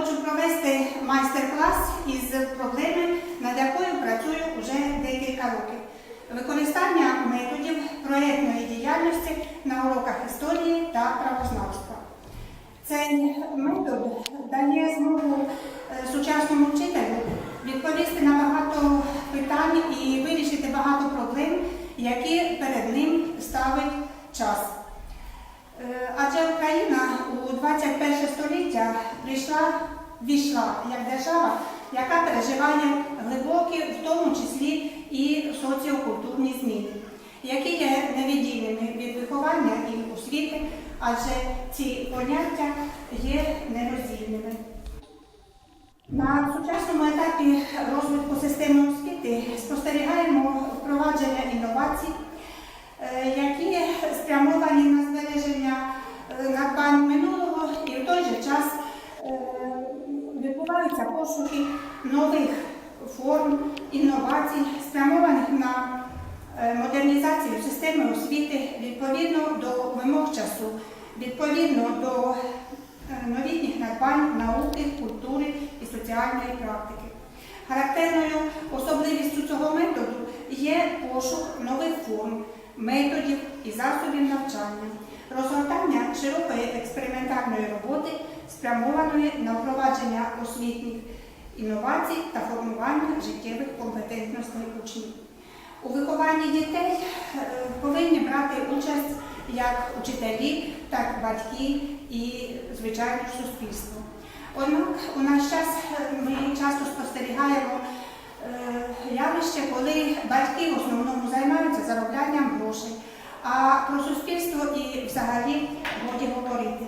хочу провести майстер-клас із проблеми, над якою працюю вже декілька років. Використання методів проєктної діяльності на уроках історії та правознавства. Цей метод дає змогу е, сучасному вчителю відповісти на багато питань і вирішити багато проблем, які перед ним ставить час. Е, Адже Україна у 21 століття прийшла, війшла як держава, яка переживає глибокі, в тому числі і соціокультурні зміни, які є невіддільними від виховання і освіти, адже ці поняття є нероздільними. На сучасному етапі розвитку системи освіти спостерігаємо впровадження інновацій, е, які спрямовані на збереження е, надбань минулого і в той же час е, відбуваються пошуки нових форм інновацій, спрямованих на е, модернізацію системи освіти відповідно до вимог часу, відповідно до е, новітніх надбань науки, культури і соціальної практики. Характерною особливістю цього методу є пошук нових форм, методів і засобів навчання, розгортання широкої експериментальної роботи, спрямованої на впровадження освітніх інновацій та формування життєвих компетентностей учнів. У вихованні дітей е, повинні брати участь як учителі, так і батьки і, звичайно, суспільство. Однак у наш час е, ми часто спостерігаємо е, явище, коли батьки в основному займаються зароблянням грошей, а про суспільство і взагалі годі говорити.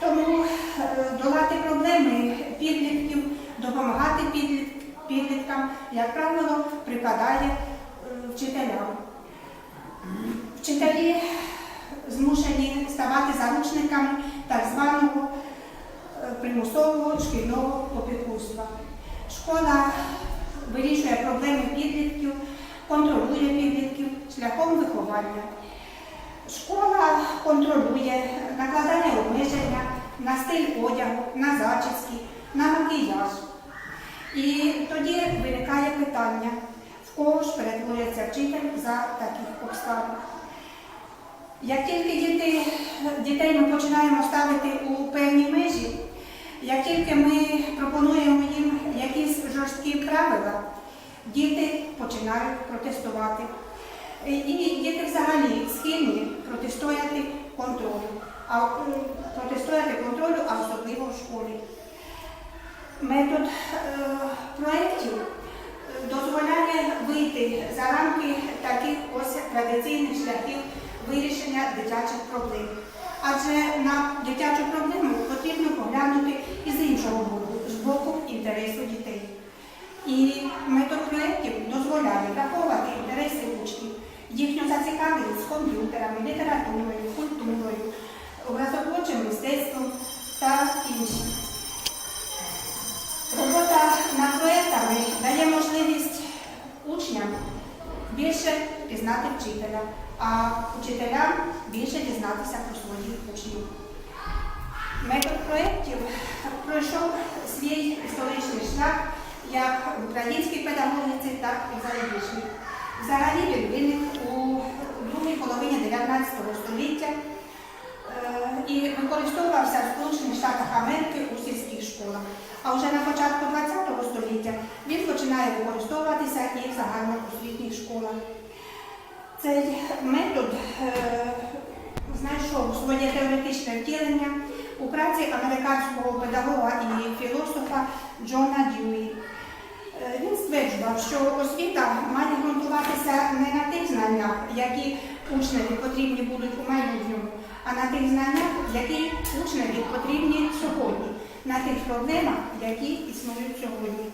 Тому е, долати проблеми підлітків, допомагати підліт- підліткам, як правило, припадає вчителям. Вчителі змушені ставати заручниками так званого е, примусового шкільного опікунства. Школа вирішує проблеми підлітків, контролює підлітків шляхом виховання. Школа контролює, накладає обмеження на стиль одягу, на зачіски, на макіяж. І тоді виникає питання, в кого ж перетворюється вчитель за таких обставин. Як тільки діти, дітей ми починаємо ставити у певні межі, як тільки ми пропонуємо їм якісь жорсткі правила, діти починають протестувати. І діти взагалі схильні протистояти контролю, а м, протистояти контролю, а особливо в школі. Метод е, проєктів е, дозволяє вийти за рамки таких ось традиційних шляхів вирішення дитячих проблем. Адже на дитячу проблему потрібно поглянути і з іншого боку, з боку інтересу дітей. І метод проєктів дозволяє враховувати інтереси учнів, їхню зацікавленість комп'ютерами, літературою, культурою, образотворчим мистецтвом та іншим. Робота над проєктами дає можливість учням більше пізнати вчителя, а учителям більше дізнатися про своїх учнів. Метод проєктів пройшов свій історичний шлях як в українській педагогіці, так і в зарубіжній. Взагалі він виник у другій половині 19 століття е, і використовувався в Сполучених Штатах Америки у сільських школах. А вже на початку ХХ століття він починає використовуватися і в загальноосвітніх школах. Цей метод е, знайшов своє теоретичне втілення у праці американського педагога і філософа Джона Дьюї. Е, Він стверджував, що освіта має ґрунтуватися не на тих знаннях, які учневі потрібні будуть у майбутньому, а на тих знаннях, які учневі потрібні сьогодні, на тих проблемах, які існують сьогодні.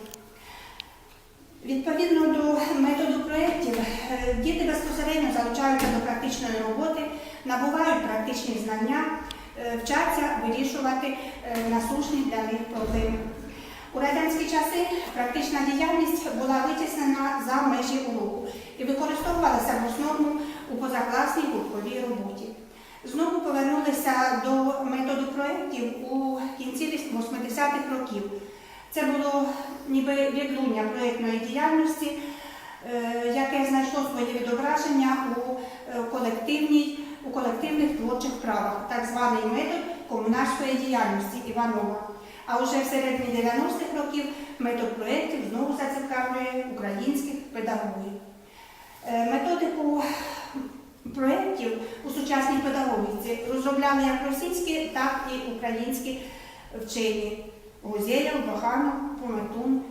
Відповідно до методу проєктів, е, діти безпосередньо залучаються до практичної роботи, набувають практичні знання, е, вчаться вирішувати е, насущні для них проблеми. У радянські часи практична діяльність була витіснена за межі уроку і використовувалася в основному у позакласній гуртковій роботі. Знову повернулися до методу проєктів у кінці 80-х років. Це було ніби відлуння проєктної діяльності, е, яке знайшло своє відображення у е, колективній, у колективних творчих правах, так званий метод комунальської діяльності Іванова. А вже в середині 90-х років метод проєктів знову зацікавлює українських педагогів. Е, Методику проєктів у сучасній педагогіці розробляли як російські, так і українські вчені Гузєєв, Баханов, Пометун,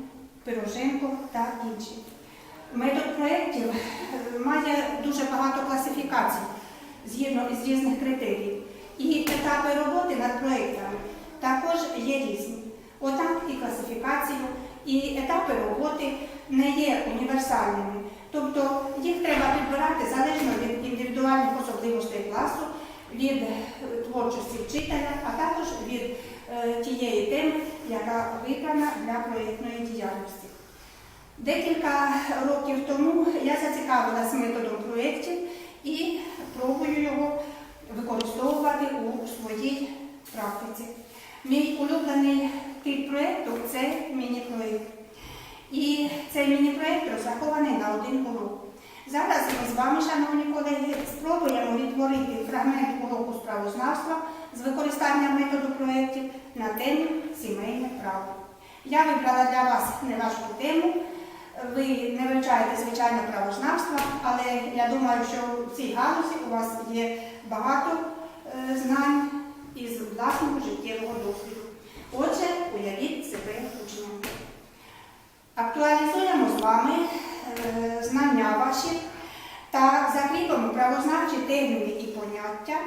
Пироженко та інші. Метод проєктів е, має дуже багато класифікацій згідно із різних критеріїв. І етапи роботи над проєктами також є різні. Отак і класифікацію, і етапи роботи не є універсальними. Тобто їх треба підбирати залежно від індивідуальних особливостей класу, від е, творчості вчителя, а також від тієї теми, яка вибрана для проєктної діяльності. Декілька років тому я зацікавилася методом проєктів і пробую його використовувати у своїй практиці. Мій улюблений тип проєкту це міні-проєкт. І цей міні-проєкт розрахований на один урок. Зараз ми з вами, шановні колеги, спробуємо відтворити фрагмент уроку справознавства з використанням методу проєктів на темі сімейне право. Я вибрала для вас неважку тему. Ви не вивчаєте звичайно правознавства, але я думаю, що в цій галузі у вас є багато е, знань із власного життєвого досвіду. Отже, уявіть себе учнем. Актуалізуємо з вами е, знання ваші та закріпимо правознавчі терміни і поняття.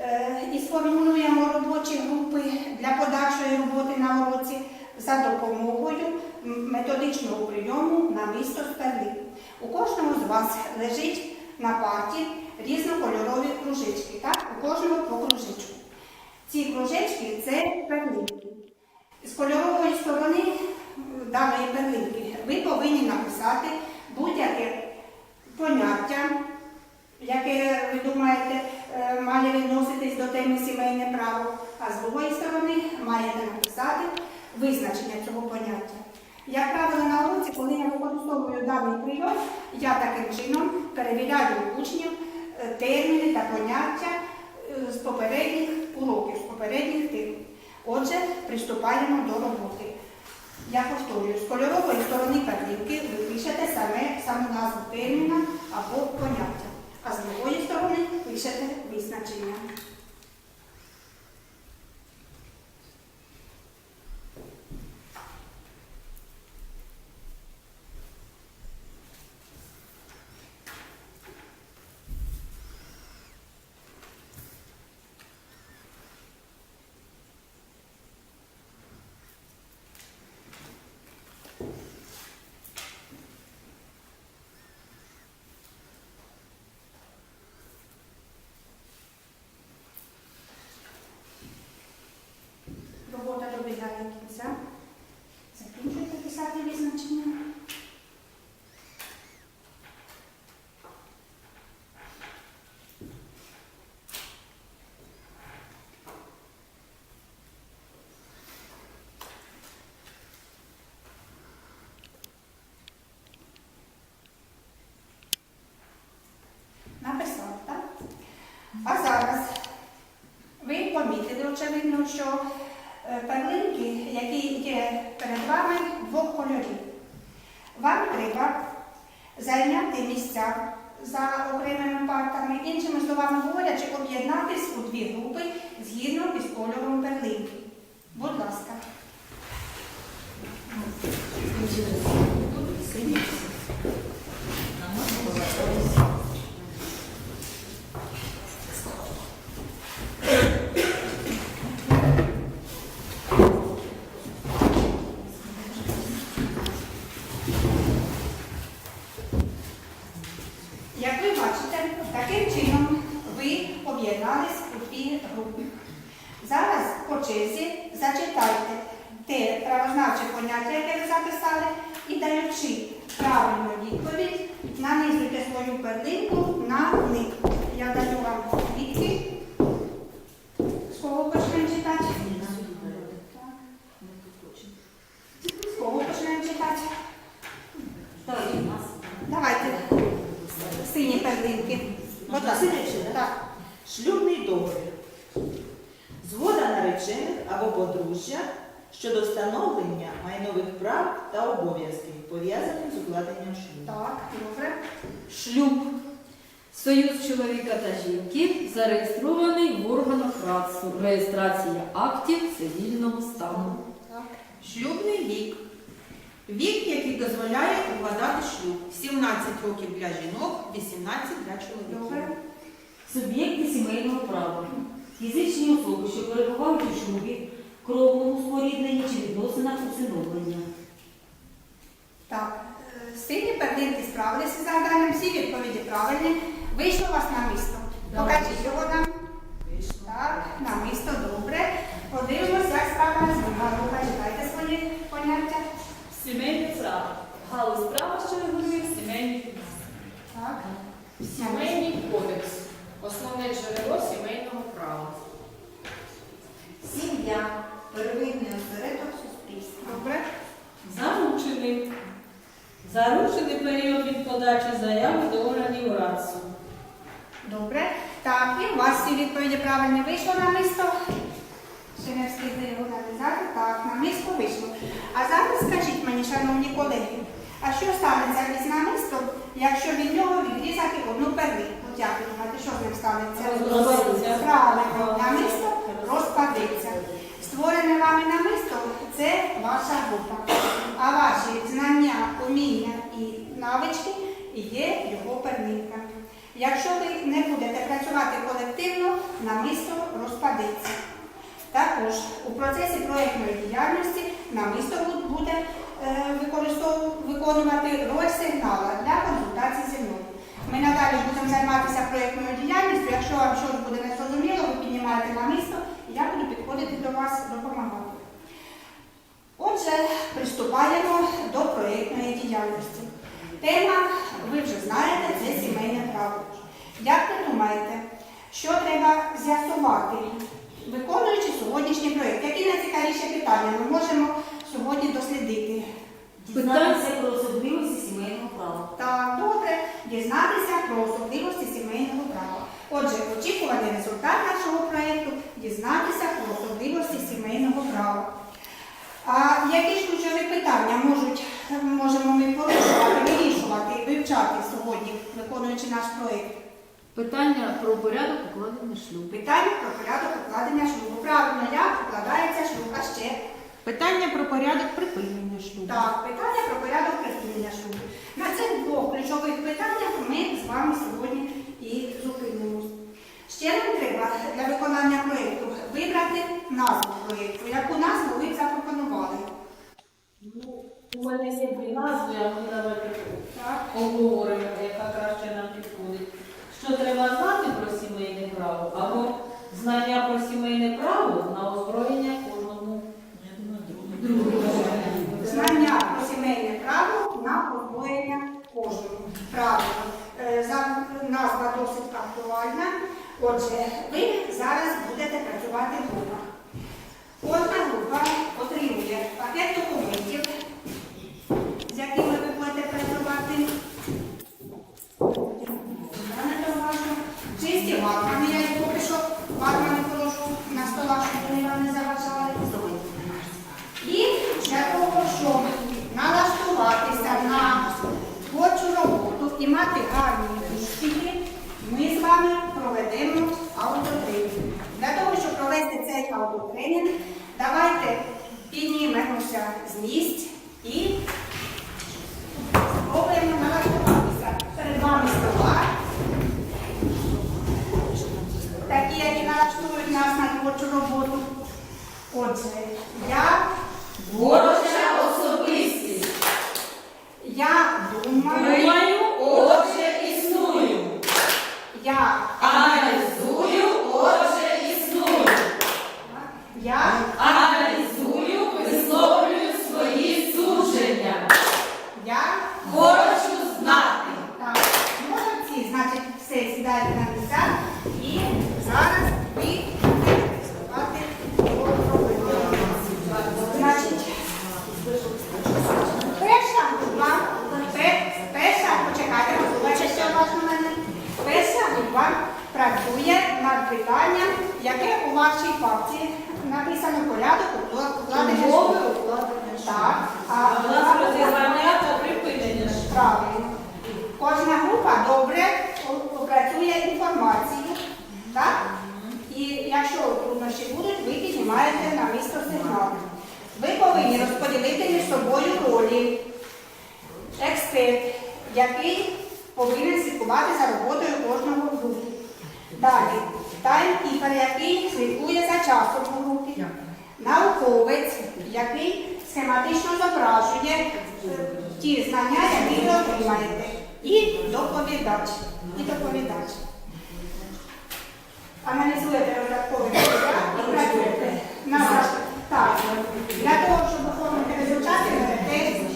Е, і сформулюємо робочі групи для подальшої роботи на уроці за допомогою методичного прийому на місто спели. У кожного з вас лежить на парті різнокольорові кружечки, так? у кожного по кружечку. Ці кружечки це перлинки. З кольорової сторони даної перлинки ви повинні написати будь-яке поняття, яке ви думаєте має відноситись до теми сімейне право, а з другої сторони маєте написати визначення цього поняття. Як правило, на уроці, коли я використовую даний прийом, я таким чином перевіряю учнів е, терміни та поняття е, з попередніх уроків, з попередніх тем. Отже, приступаємо до роботи. Я повторюю, з кольорової сторони картинки ви пишете саме саму назву терміна або поняття, а з другої сторони пишете визначення. Робота добігає кінця. Закінчуйте писати визначення. Написав, так? А зараз ви помітили, очевидно, що перлинки, які є перед вами, двох кольорів. Вам треба зайняти місця за окремими партами, іншими словами говорячи, об'єднатись у дві групи згідно із кольором перлинки. Будь ласка. Як ви бачите, таким чином ви об'єднались у дві групи. Зараз по черзі зачитайте те правознавче поняття, яке ви записали, і даючи правильну відповідь, нанизуйте свою перлинку на нитку. Я даю вам відповідь. З кого почнемо читати? Васильівщина? Так. Шлюбний договір. Згода наречених або подружжя щодо встановлення майнових прав та обов'язків, пов'язаних з укладенням шлюбу. Так, добре. Шлюб. Союз чоловіка та жінки зареєстрований в органах РАЦУ. Реєстрація актів цивільного стану. Шлюбний вік. Вік, який дозволяє укладати шлюб. 17 років для жінок, 18 для чоловіків. Суб'єкти сімейного права. Фізичні особи, що перебувають у шлюбі, кровному спорідненні чи відносинах усиновлення. Так. Е, Сині первинки справилися з завданням, всі відповіді правильні. Вийшло у вас на місто. Покажіть його нам. Так, на місто добре. Подивимося, як справа з друга група. Свої поняття. Сімейне право. Галузь права, що регулює сімейні відносини. Так. Сімейний кодекс. Основне джерело сімейного права. Сім'я. Первинний осередок суспільства. Добре. Заручений. Заручений період від подачі заяви до органів РАЦУ. Добре. Так, і у вас всі відповіді правильні вийшло на місто. Ще не встигли його нав'язати. Так, на місто вийшло. А зараз скажіть мені, шановні колеги, а що станеться із намистом, якщо від нього відрізати одну первинку? От як ви думаєте, що з ним станеться? Розпадеться. Правильно, намисто розпадеться. Створене вами намисто це ваша група. А ваші знання, уміння і навички є його первинками. Якщо ви не будете працювати колективно, намисто розпадеться. Також у процесі проєктної діяльності намисто буде е, виконувати роль сигнала для консультацій зі мною. Ми надалі будемо займатися проєктною діяльністю. Якщо вам щось буде незрозуміло, ви піднімаєте намисто, і я буду підходити до вас допомагати. Отже, приступаємо до проєктної діяльності. Тема, ви вже знаєте, це сімейне право. Як ви думаєте, що треба з'ясувати, виконуючи сьогоднішній проєкт? Які найцікавіші питання ми можемо сьогодні дослідити? Дізнатися про особливості сімейного права. Так, добре, дізнатися про особливості сімейного права. Отже, очікуваний результат нашого проєкту дізнатися про особливості сімейного права. А які ж ключові питання можуть, можемо ми порушувати, вирішувати, вивчати сьогодні, виконуючи наш проєкт? Питання про порядок укладення шлюбу. Питання про порядок укладення шлюбу. Правильно, як укладається шлюб, а ще Питання про порядок припинення шлюбу. Так, питання про порядок припинення шлюбу. На цих двох ключових питаннях ми з вами сьогодні і зупинимось. Ще нам треба для виконання проєкту вибрати назву проєкту. Яку назву ви запропонували? Ну, у мене є дві назви, а ми давайте обговоримо, яка краще нам підходить. Що треба знати про сімейне право, або знання про сімейне право на озброєння кожному другому. Знання про сімейне право на озброєння кожному. Правильно. Е, за- Назва досить актуальна. Отже, ви зараз будете працювати в групах. Кожна група отримує пакет документів, з якими ви будете працювати. Глянете уважно. Чисті ватмани, я їх поки що ватмани положу на столах, щоб вони вам не заважали. І для того, щоб налаштуватися на творчу роботу і мати гарні успіхи, ми з вами проведемо аутотренінг. Для того, щоб провести цей аутотренінг, давайте піднімемося з місць і спробуємо налаштуватися. Перед вами стола, такі, які налаштують нас на творчу роботу. Отже, я Творча особистість. Я думаю, Думаю, отже, існую. я, Аналізую, отже, існую. я, Аналізую, висловлюю свої судження. я, Хочу знати. так, молодці, значить, все, сідайте на місця і зараз ви будете працювати по проблемі. Значить, перша група, пе- перша вашій папці написано порядок укладення шлюбу. Так, а у нас та припинення. правильно. Кожна група добре опрацює інформацію, так? І якщо труднощі будуть, ви піднімаєте на місто сигнал. Ви повинні розподілити між собою ролі. Експерт, який повинен слідкувати за роботою кожного в групі. Далі, таймкіпер, який слідкує за часом у групі. Науковець, який схематично зображує е, ті знання, які ви отримаєте. І доповідач. І доповідач. Аналізуєте розраховий матеріал і працюєте на так. Для того, щоб оформити результати, берете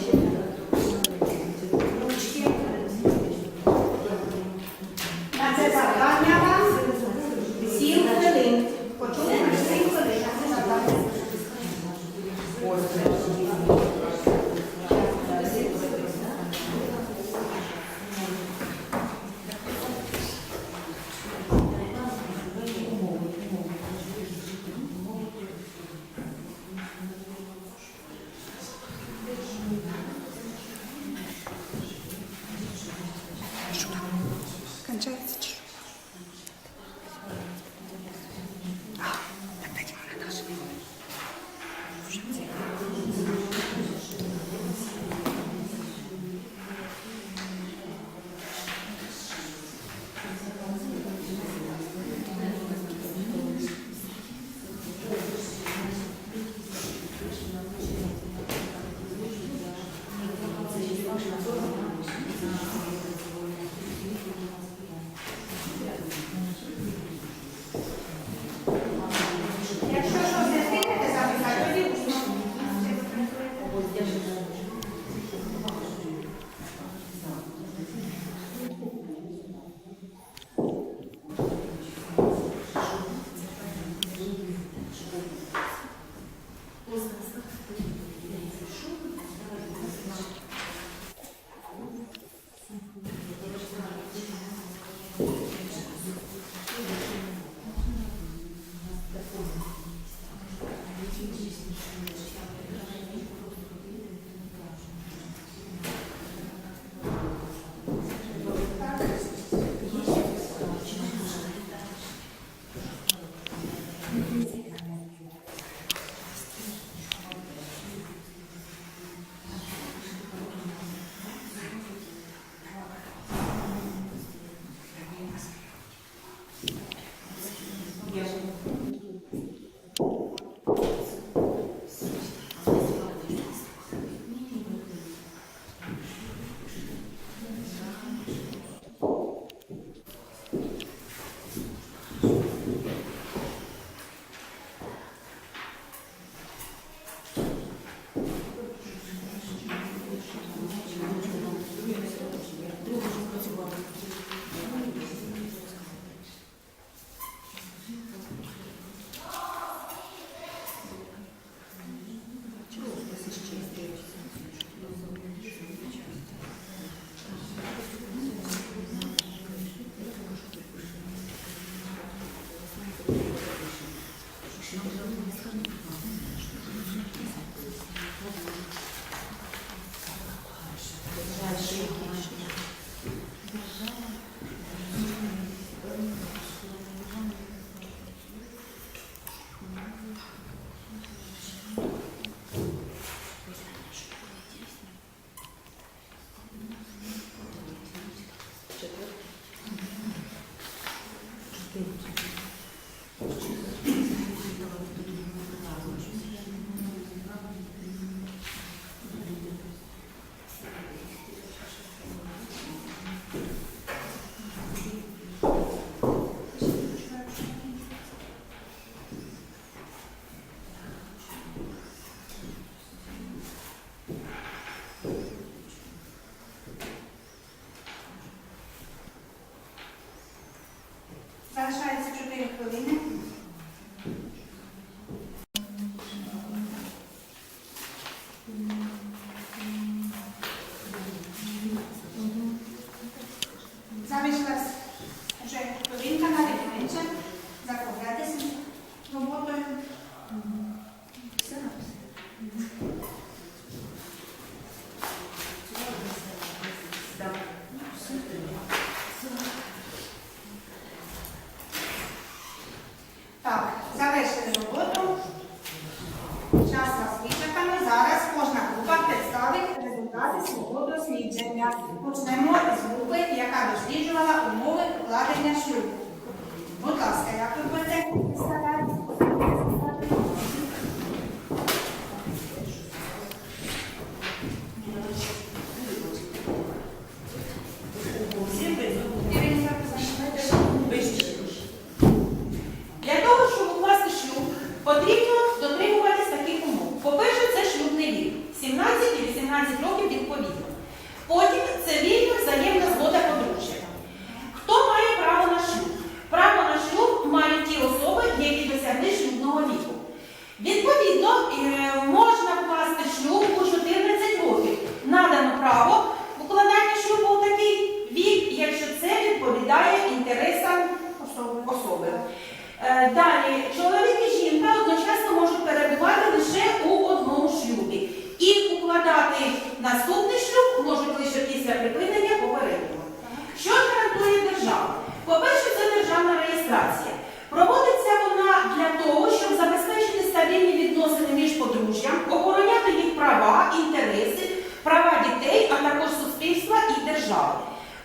реєстрація. Проводиться вона для того, щоб забезпечити стабільні відносини між подружжям, охороняти їх права, інтереси, права дітей, а також суспільства і держави.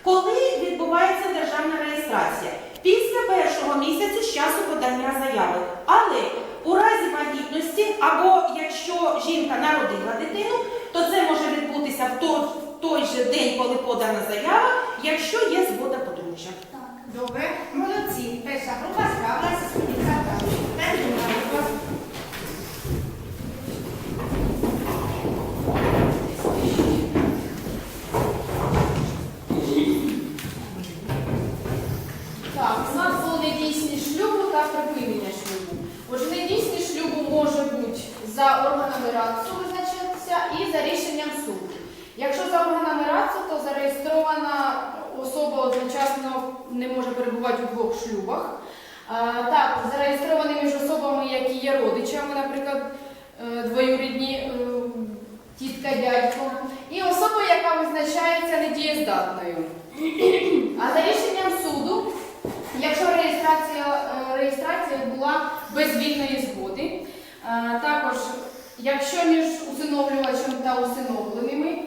Коли відбувається державна реєстрація? Після першого місяця з часу подання заяви. Але у разі вагітності або якщо жінка народила дитину, то це може відбутися в той, в той же день, коли подана заява, якщо є згода подружжя. Добре, молодці. Перша група справилася з завданням. Так, у нас було недійсні шлюбу та припинення шлюбу. Отже, недійсність шлюбу може бути за органами РАЦУ визначатися і за рішенням суду. Якщо за органами РАЦУ, то зареєстрована особа одночасно не може перебувати у двох шлюбах. Так, зареєстровані між особами, які є родичами, наприклад, е, двоюрідні е, тітка, дядько, і особа, яка визначається недієздатною. А за рішенням суду, якщо реєстрація, е, реєстрація була без вільної згоди, також якщо між усиновлювачем та усиновленими,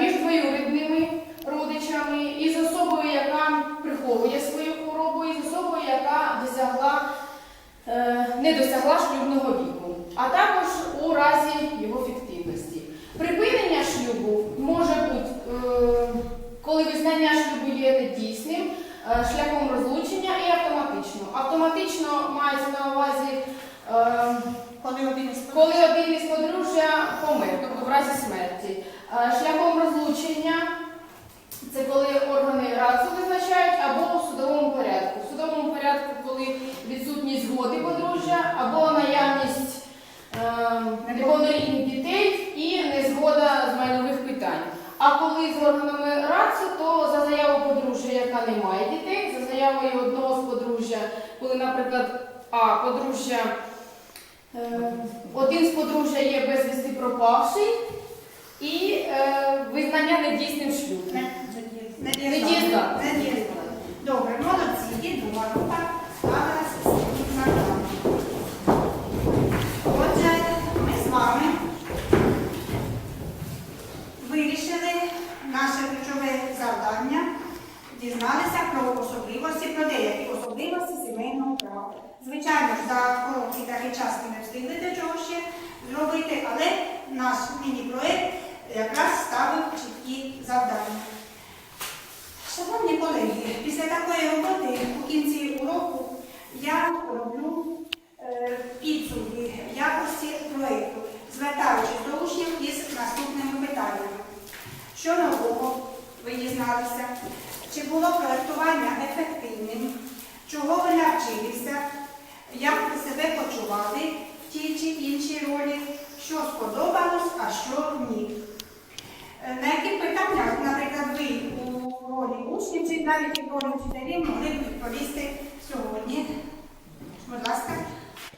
між двоюрідними родичами і з особою, яка приховує свою хворобу, і з особою, яка досягла, е, не досягла шлюбного віку, а також у разі його фіктивності. Припинення шлюбу може бути, е, коли визнання шлюбу є недійсним, е, шляхом розлучення і автоматично. Автоматично мається на увазі, е, Коли один із із подружжя помер, тобто в разі смерті. Е, Шляхом розлучення це коли органи РАЦУ визначають або у судовому порядку. У судовому порядку, коли відсутність згоди подружжя або наявність е, неповнолітніх дітей і незгода з майнових питань. А коли з органами РАЦУ, то за заяву подружжя, яка не має дітей, за заявою одного з подружжя, коли, наприклад, а подружжя, е, один з подружжя є безвісти пропавший, і е, визнання недійсним шлюбу. Недієздатна. Недієздатна. Добре, молодці. І друга група справилася з своїм завданням. Отже, ми з вами вирішили наше ключове завдання, дізналися про особливості, про деякі особливості сімейного права. Звичайно ж, за короткий такий час ми не встигли чого ще зробити, але наш міні-проект якраз ставив чіткі завдання. Шановні колеги, після такої роботи у кінці уроку я роблю е, підсумки в якості проєкту, звертаючись до учнів із наступними питаннями. Що нового ви дізналися? Чи було проєктування ефективним? Чого ви навчилися? Як ви себе почували в тій чи іншій ролі? Що сподобалось, а що ні? Е, На які питання, наприклад, ви у ролі учнів чи навіть у ролі вчителів могли б відповісти сьогодні? Будь ласка.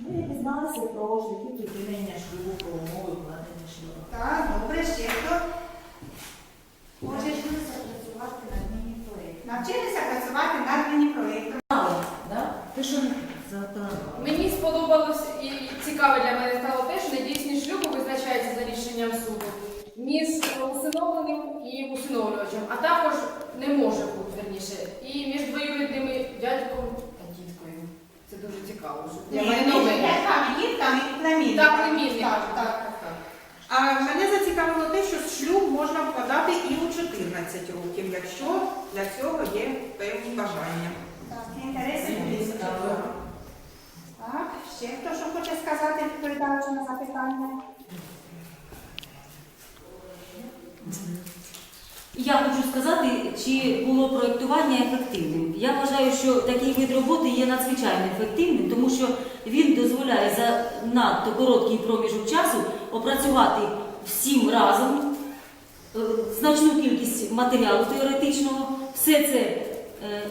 Ми дізналися про життя припинення шлюбу, про умови укладення шлюбу. Так, добре, ще хто? Отже, працювати над міні-проєктом. навчилися працювати над міні-проєктом. Да? Ти що запропонувала? Мені сподобалось і цікаво. цікаве для мене стало те, що недійсність шлюбу визначається за рішенням суду між усиновленим і усиновлювачем, а також не може бути верніше, і між двоюрідними дядьком та діткою. Це дуже цікаво. для мене між нове. дядьками, дітками і племінниками. Так, племінниками. Так, так. так. А мене зацікавило те, що шлюб можна вкладати і у 14 років, якщо для цього є певні бажання. Так, інтереси є. Так, ще хто що хоче сказати, відповідаючи на запитання? Я хочу сказати, чи було проєктування ефективним. Я вважаю, що такий вид роботи є надзвичайно ефективним, тому що він дозволяє за надто короткий проміжок часу опрацювати всім разом е, значну кількість матеріалу теоретичного, все це е,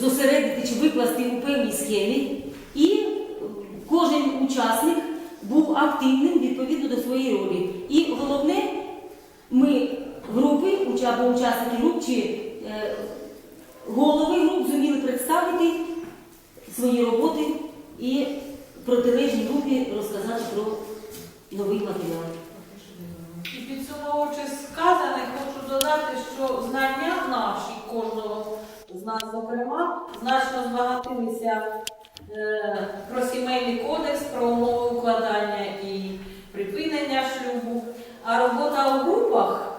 зосередити чи викласти у певній схемі, і кожен учасник був активним відповідно до своєї ролі. І головне, ми групи або учасники груп чи е, голови груп зуміли представити свої роботи і протилежній групі розказати про новий матеріал. І підсумовуючи сказане, хочу додати, що знання наші, кожного з нас, зокрема, значно збагатилися е, про сімейний кодекс, про умови укладання і припинення шлюбу. А робота у групах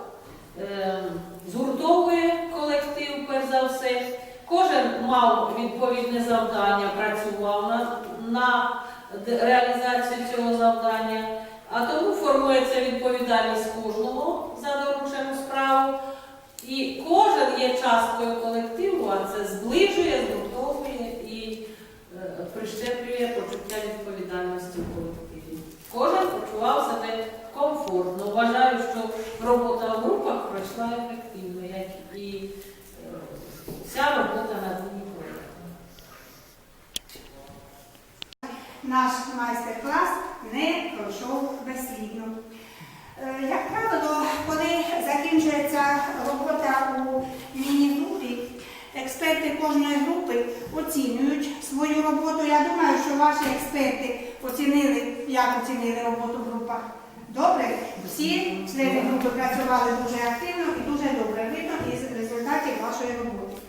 е, згуртовує колектив, перш за все. Кожен мав відповідне завдання, працював на, на реалізацію цього завдання. А тому формується відповідальність кожного за доручену справу. І кожен є часткою колективу, а це зближує, згуртовує і е, прищеплює почуття відповідальності в колективі. Кожен почував себе комфортно. Вважаю, що робота в групах пройшла ефективно, як і е, вся робота над ним проєктом. Наш майстер-клас не пройшов безслідно. Е, Як правило, коли закінчується робота у міні-групі, експерти кожної групи оцінюють свою роботу. Я думаю, що ваші експерти оцінили, як оцінили роботу в групах. Добре, всі члени групи працювали дуже активно і дуже добре видно із результатів вашої роботи.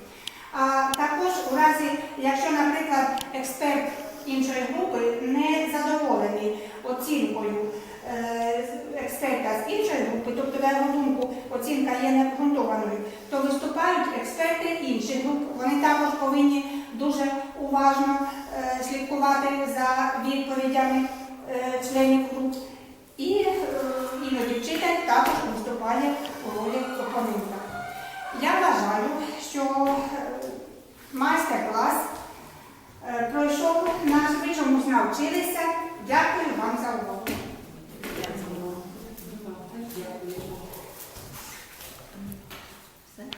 А також у разі, якщо, наприклад, експерт іншої групи не задоволений оцінкою е, експерта з іншої групи, тобто, на його думку, оцінка є необґрунтованою, то виступають експерти інших груп. Вони також повинні дуже уважно е, слідкувати за відповідями е, членів груп. І іноді вчитель також виступає у ролі опонента. Я вважаю, що майстер-клас Е, пройшов наш ви чомусь навчилися. Дякую вам за увагу.